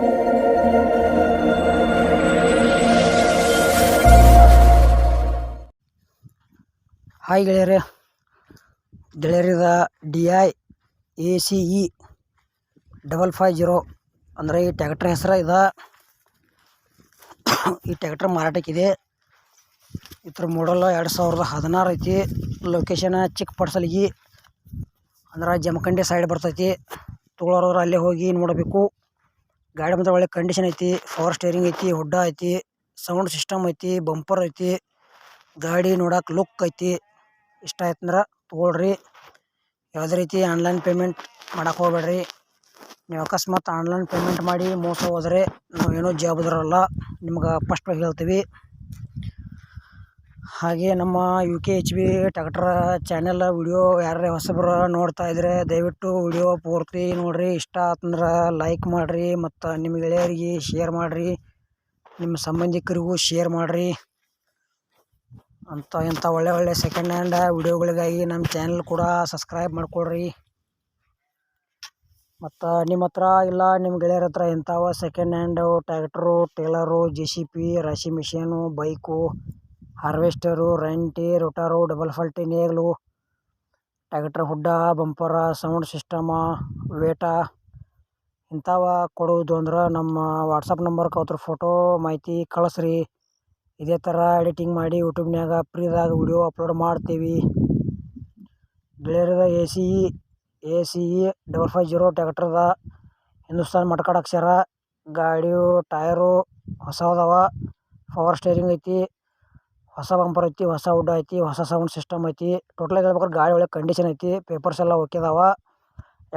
Hi ಗೆಳೆಯರೆ ಗೆಳೆಯರಿದ D I A C E double five zero ಅಂದರೆ ಈ ಟ್ಯಾಕ್ಟ್ರ್ ಹೆಸರು ಇದ. ಈ ಟ್ಯಾಕ್ಟ್ರ್ ಮಾರಾಟಕ್ಕಿದೆ. ಇದ್ರ ಮಾಡಲ್ ಎರಡು ಸಾವಿರದ ಹದಿನಾರು ಐತಿ. ಲೊಕೇಶನ್ ಚಿಕ್ಕ ಪಡ್ಸಲ್ಗಿ ಅಂದ್ರೆ ಜಮಖಂಡಿ ಸೈಡ್ ಬರ್ತೈತಿ. ತೊಗೊಳೋರು ಅಲ್ಲೇ ಹೋಗಿ ನೋಡಬೇಕು. ಗಾಡಿ ಮಾತ್ರ ಒಳ್ಳೆ ಕಂಡೀಷನ್ ಐತಿ ಪವರ್ ಸ್ಟೇರಿಂಗ್ ಐತಿ, ಹುಡ್ಡ ಐತಿ ಸೌಂಡ್ ಸಿಸ್ಟಮ್ ಐತಿ ಬಂಪರ್ ಐತಿ, ಗಾಡಿ ನೋಡಕ್ಕೆ ಲುಕ್ ಐತಿ. ಇಷ್ಟ ಆಯ್ತಂದ್ರೆ ತೊಗೊಳ್ರಿ. ಯಾವುದೇ ರೀತಿ ಆನ್ಲೈನ್ ಪೇಮೆಂಟ್ ಮಾಡಕ್ಕೆ ಹೋಗ್ಬೇಡ್ರಿ. ನೀವು ಅಕಸ್ಮಾತ್ ಆನ್ಲೈನ್ ಪೇಮೆಂಟ್ ಮಾಡಿ ಮೋಸ ಹೋದರೆ ನಾವೇನೋ ಜವಾಬ್ದಾರಲ್ಲ ನಿಮ್ಗೆ ಫಸ್ಟ್ ಹೇಳ್ತೀವಿ. ಹಾಗೆ ನಮ್ಮ U K H B tractor channel video ಯಾರೇ ಹೊಸಬ್ರು ನೋಡ್ತಾ ಇದ್ರೆ ದಯವಿಟ್ಟು ವಿಡಿಯೋ ಪೂರ್ತಿ ನೋಡಿರಿ. ಇಷ್ಟ ಆತಂದ್ರೆ ಲೈಕ್ ಮಾಡಿರಿ ಮತ್ತು ನಿಮ್ಮ ಗೆಳೆಯರಿಗೆ ಶೇರ್ ಮಾಡಿರಿ. ನಿಮ್ಮ ಸಂಬಂಧಿಕರಿಗೂ ಶೇರ್ ಮಾಡಿರಿ. ಅಂಥ ಇಂಥ ಒಳ್ಳೆ ಒಳ್ಳೆ ಸೆಕೆಂಡ್ ಹ್ಯಾಂಡ್ ವಿಡಿಯೋಗಳಿಗಾಗಿ ನಮ್ಮ ಚಾನಲ್ ಕೂಡ ಸಬ್ಸ್ಕ್ರೈಬ್ ಮಾಡ್ಕೊಳ್ರಿ. ಮತ್ತು ನಿಮ್ಮ ಹತ್ರ ಇಲ್ಲ ನಿಮ್ಮ ಗೆಳೆಯರ ಹತ್ರ ಇಂಥವ second hand tractor trailer J C B ರಾಶಿ ಮಿಷಿನು ಬೈಕು ಹಾರ್ವೆಸ್ಟರು, ರೆಂಟಿ, ರೋಟಾರು, ಡಬಲ್ ಫಲ್ಟಿ, ನೇಗ್ಲು, tractor hood, bumper, sound system, weight ಇಂಥವ ಕೊಡುವುದು ಅಂದ್ರೆ ನಮ್ಮ ವಾಟ್ಸಪ್ ನಂಬರ್ ಅವ್ರ ಫೋಟೋ, ಮಾಹಿತಿ ಕಳಿಸ್ರಿ. ಇದೇ ಥರ ಎಡಿಟಿಂಗ್ ಮಾಡಿ ಯೂಟ್ಯೂಬ್ನ್ಯಾಗ ಫ್ರೀದಾಗ ವಿಡಿಯೋ ಅಪ್ಲೋಡ್ ಮಾಡ್ತೀವಿ. ಗೆಳೆಯರದ A C E A C E double five zero ಟ್ಯಾಕ್ಟ್ರದ Hindustan ಮಟ್ಕಾಡಕ್ಷರ ಗಾಡಿಯು ಟಯರು ಹೊಸದವ ಪವರ್ ಸ್ಟೇರಿಂಗ್ ಐತಿ. ಹೊಸ ಬಂಪರ್ ಐತಿ, ಹೊಸ ಹುಡ್ಡ ಐತಿ, ಹೊಸ ಸೌಂಡ್ ಸಿಸ್ಟಮ್ ಐತಿ. ಟೋಟಲ್ ಹೇಳ್ಬೇಕಾದ್ರೆ ಗಾಡಿ ಒಳ್ಳೆ ಕಂಡೀಷನ್ ಐತಿ. ಪೇಪರ್ಸ್ ಎಲ್ಲ ಓಕೆ ಅದಾವ.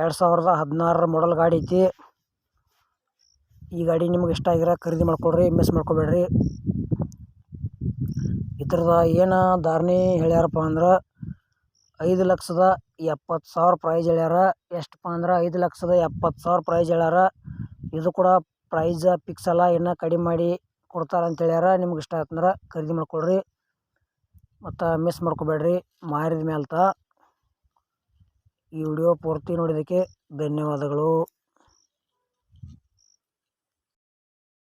ಎರಡು ಸಾವಿರದ ಹದಿನಾರರ ಮಾಡಲ್ ಗಾಡಿ ಐತಿ. ಈ ಗಾಡಿ ನಿಮ್ಗೆ ಇಷ್ಟ ಆಗಿರೋ ಖರೀದಿ ಮಾಡ್ಕೊಳ್ರಿ ಮಿಸ್ ಮಾಡ್ಕೊಬೇಡ್ರಿ. ಇದ್ರದ ಏನು ಧಾರಣೆ ಹೇಳ್ಯಾರಪ್ಪ ಅಂದ್ರೆ ಐದು ಲಕ್ಷದ ಎಪ್ಪತ್ತು ಸಾವಿರ ಪ್ರೈಜ್ ಹೇಳ್ಯಾರ. ಎಷ್ಟಪ್ಪ ಅಂದ್ರೆ ಐದು ಲಕ್ಷದ ಎಪ್ಪತ್ತು ಸಾವಿರ ಪ್ರೈಸ್ ಹೇಳ್ಯಾರ. ಇದು ಕೂಡ ಪ್ರೈಜ ಫಿಕ್ಸ್ ಅಲ್ಲ ಇನ್ನೂ ಕಡಿಮೆ ಮಾಡಿ ಕೊಡ್ತಾರಂತ ಹೇಳ್ಯಾರ. ನಿಮ್ಗೆ ಇಷ್ಟ ಆಯ್ತಂದ್ರೆ ಖರೀದಿ ಮಾಡ್ಕೊಳ್ರಿ. ಮತ್ತು ಮಿಸ್ ಮಾಡ್ಕೋಬೇಡ್ರಿ. ಮಾರಿದ ಮ್ಯಾಲ್ತ ಈ ವಿಡಿಯೋ ಪೂರ್ತಿ ನೋಡಿದ್ದಕ್ಕೆ ಧನ್ಯವಾದಗಳು.